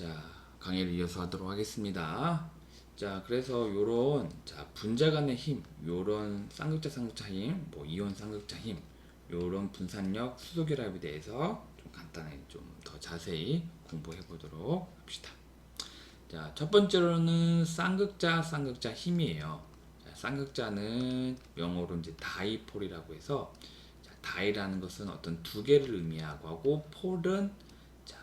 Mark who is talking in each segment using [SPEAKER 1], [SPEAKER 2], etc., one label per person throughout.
[SPEAKER 1] 자, 강의를 이어서 하도록 하겠습니다. 자, 그래서 요런 자, 분자 간의 힘, 요런 쌍극자 쌍극자 힘, 뭐 이온 쌍극자 힘, 요런 분산력, 수소 결합에 대해서 좀 간단히 좀더 자세히 공부해 보도록 합시다. 자, 첫 번째로는 쌍극자 쌍극자 힘이에요. 자, 쌍극자는 영어로 이제 다이폴이라고 해서 자, 다이라는 것은 어떤 두 개를 의미하고 하고 폴은 자,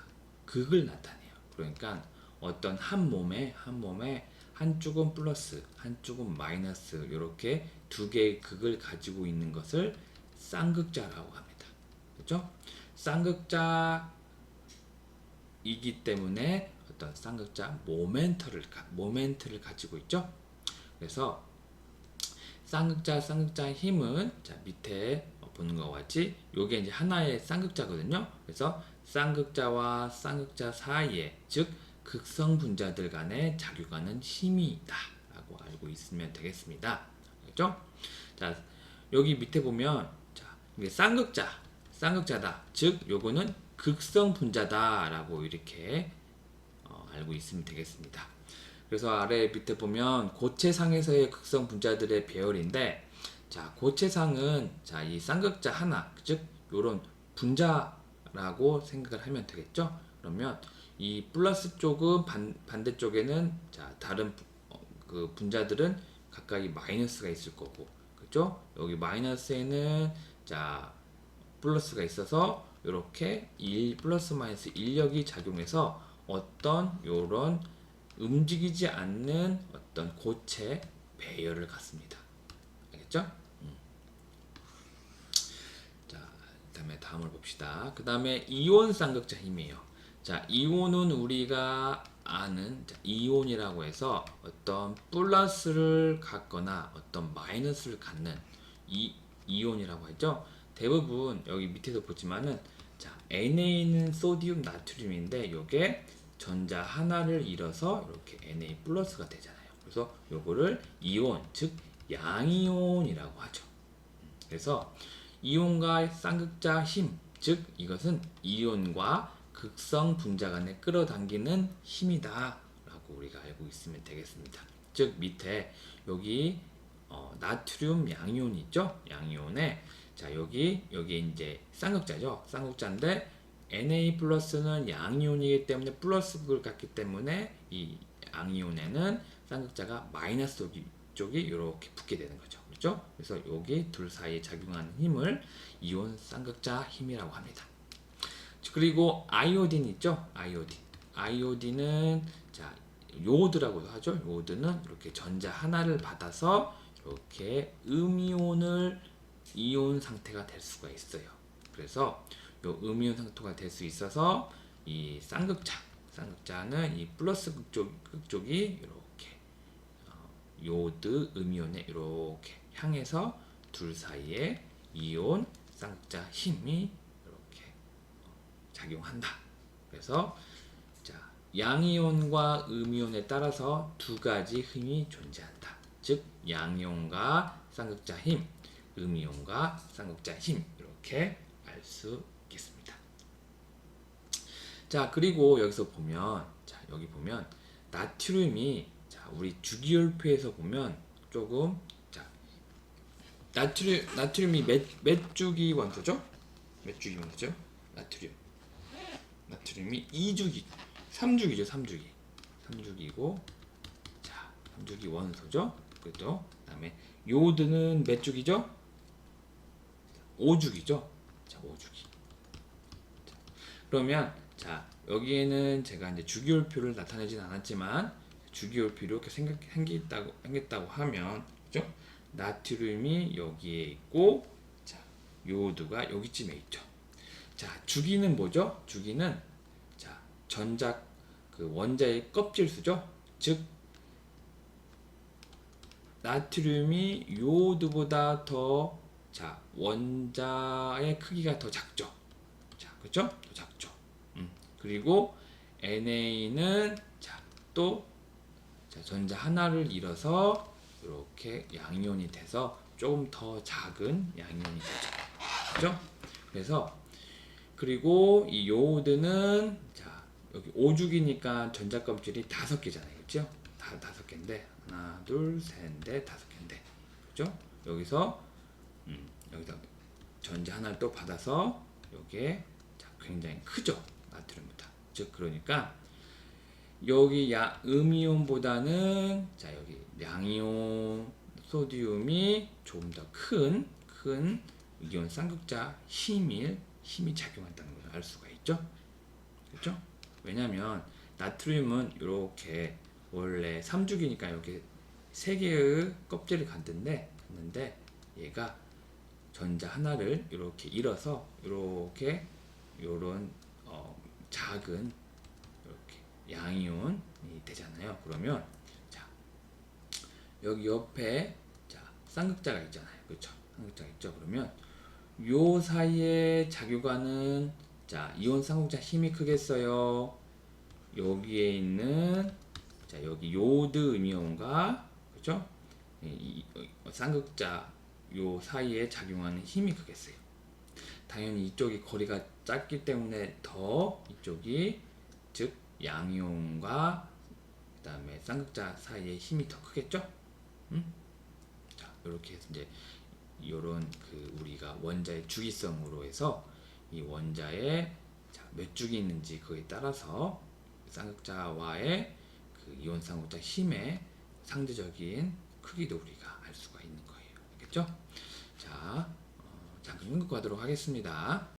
[SPEAKER 1] 극을 나타내요. 그러니까 어떤 한 몸에 한 몸에 한쪽은 플러스, 한쪽은 마이너스 이렇게 두 개의 극을 가지고 있는 것을 쌍극자라고 합니다. 그렇죠? 쌍극자이기 때문에 어떤 쌍극자 모멘트를 가- 모멘트를 가지고 있죠. 그래서 쌍극자 쌍극자의 힘은 자 밑에 보는 것과 같이 요게 이제 하나의 쌍극자거든요. 그래서 쌍극자와 쌍극자 사이에 즉 극성 분자들 간에 작용하는 힘이다 라고 알고 있으면 되겠습니다. 그렇죠? 자 여기 밑에 보면 자 이게 쌍극자 쌍극자다. 즉 요거는 극성 분자다 라고 이렇게 어, 알고 있으면 되겠습니다. 그래서 아래 밑에 보면 고체상에서의 극성 분자들의 배열인데 자 고체상은 자이 쌍극자 하나 즉 요런 분자 라고 생각을 하면 되겠죠. 그러면 이 플러스 쪽은 반, 반대쪽에는 자 다른 부- 어, 그 분자들은 각각이 마이너스가 있을 거고 그죠? 여기 마이너스에는 자 플러스가 있어서 이렇게 1 플러스 마이너스 인력이 작용해서 어떤 요런 움직이지 않는 어떤 고체 배열을 갖습니다. 알겠죠? 음. 자, 그 다음에 다음을 봅시다. 그 다음에 이온 쌍극자 힘이에요. 자, 이온은 우리가 아는 자, 이온이라고 해서 어떤 플러스를 갖거나 어떤 마이너스를 갖는 이 이온이라고 하죠. 대부분 여기 밑에도 보지만은 자, NA는 소디움 나트륨인데 요게 전자 하나를 잃어서 이렇게 Na 플러스가 되잖아요. 그래서 요거를 이온 즉 양이온이라고 하죠. 그래서 이온과 쌍극자 힘, 즉 이것은 이온과 극성 분자 간에 끌어당기는 힘이다 라고 우리가 알고 있으면 되겠습니다. 즉 밑에 여기 어, 나트륨 양이온 있죠? 양이온에 자 여기 여기 이제 쌍극자죠. 쌍극자인데 Na 플러스는 양이온이기 때문에 플러스를 갖기 때문에 이 양이온에는 쌍극자가 마이너스 쪽이 이렇게 붙게 되는 거죠. 그렇죠? 그래서 여기 둘 사이에 작용하는 힘을 이온 쌍극자 힘이라고 합니다. 그리고 아이오딘 있죠? 아이오딘. 아이오딘은 자 요오드라고도 하죠. 요오드는 이렇게 전자 하나를 받아서 이렇게 음이온을 이온 상태가 될 수가 있어요. 그래서 요 음이온 상태가 될 수 있어서 이 쌍극자, 쌍극자는 이 플러스 극쪽 극쪽이 이렇게 어, 요오드 음이온에 이렇게 향해서 둘 사이에 이온 쌍극자 힘이 이렇게 어, 작용한다. 그래서 자 양이온과 음이온에 따라서 두 가지 힘이 존재한다. 즉 양이온과 쌍극자 힘, 음이온과 쌍극자 힘 이렇게 알 수 있겠습니다. 자 그리고 여기서 보면 자 여기 보면 나트륨이 자 우리 주기율표에서 보면 조금 자 나트륨 나트륨이 몇, 몇 주기 원소죠? 몇 주기 원소죠? 나트륨. 나트륨이 2주기 3주기죠 3주기. 3주기고 자 3주기 원소죠? 그죠 그 다음에 요오드는 몇 주기죠? 5주기죠? 자 5주기. 자, 그러면 자 여기에는 제가 이제 주기율표를 나타내진 않았지만 주기율표로 이렇게 생각 생겼다고 생겼다고 하면 그죠 나트륨이 여기에 있고 자 요오드가 여기쯤에 있죠 자 주기는 뭐죠 주기는 자 전자 그 원자의 껍질 수죠 즉 나트륨이 요오드보다 더 자, 원자의 크기가 더 작죠. 자, 그렇죠? 더 작죠. 음. 그리고 NA는 자, 또 자, 전자 하나를 잃어서 이렇게 양이온이 돼서 조금 더 작은 양이온이 되죠. 그렇죠? 그래서 그리고 이 요오드는 자, 여기 오죽이니까 전자 껍질이 다섯 개잖아요, 그렇죠? 다 다섯 개인데 하나, 둘, 셋, 넷, 다섯 개인데, 그렇죠? 여기서 음, 여기다 전자 하나를 또 받아서 여기에 자, 굉장히 크죠, 나트륨보다. 즉 그러니까 여기 야 음이온보다는 자 여기 양이온 소디움이 조금 더 큰 큰 이온 쌍극자 힘이 힘이 작용한다는 것을 알 수가 있죠. 그렇죠? 왜냐하면 나트륨은 이렇게 원래 삼중이니까 여기 세 개의 껍질을 갖는데 갖는데 얘가 전자 하나를 이렇게 잃어서 이렇게 요런 어, 작은 이렇게 양이온이 되잖아요. 그러면 자 여기 옆에 자 쌍극자가 있잖아요. 그렇죠? 쌍극자가 있죠. 그러면 요 사이에 작용하는 자 이온 쌍극자 힘이 크겠어요. 여기에 있는 자 여기 요드 음이온과 그렇죠? 이, 이, 어, 쌍극자 요 사이에 작용하는 힘이 크겠어요. 당연히 이쪽이 거리가 짧기 때문에 더 이쪽이 즉 양이온과 그다음에 쌍극자 사이의 힘이 더 크겠죠? 음? 자 이렇게 해서 이제 이런 그 우리가 원자의 주기성으로 해서 이 원자에 자, 몇 죽이 있는지 그에 따라서 쌍극자와의 그 이온 쌍극자 힘의 상대적인 크기도 우리가 알 수가 있는 거예요. 알겠죠? 자, 어, 잠깐 연극하도록 하겠습니다.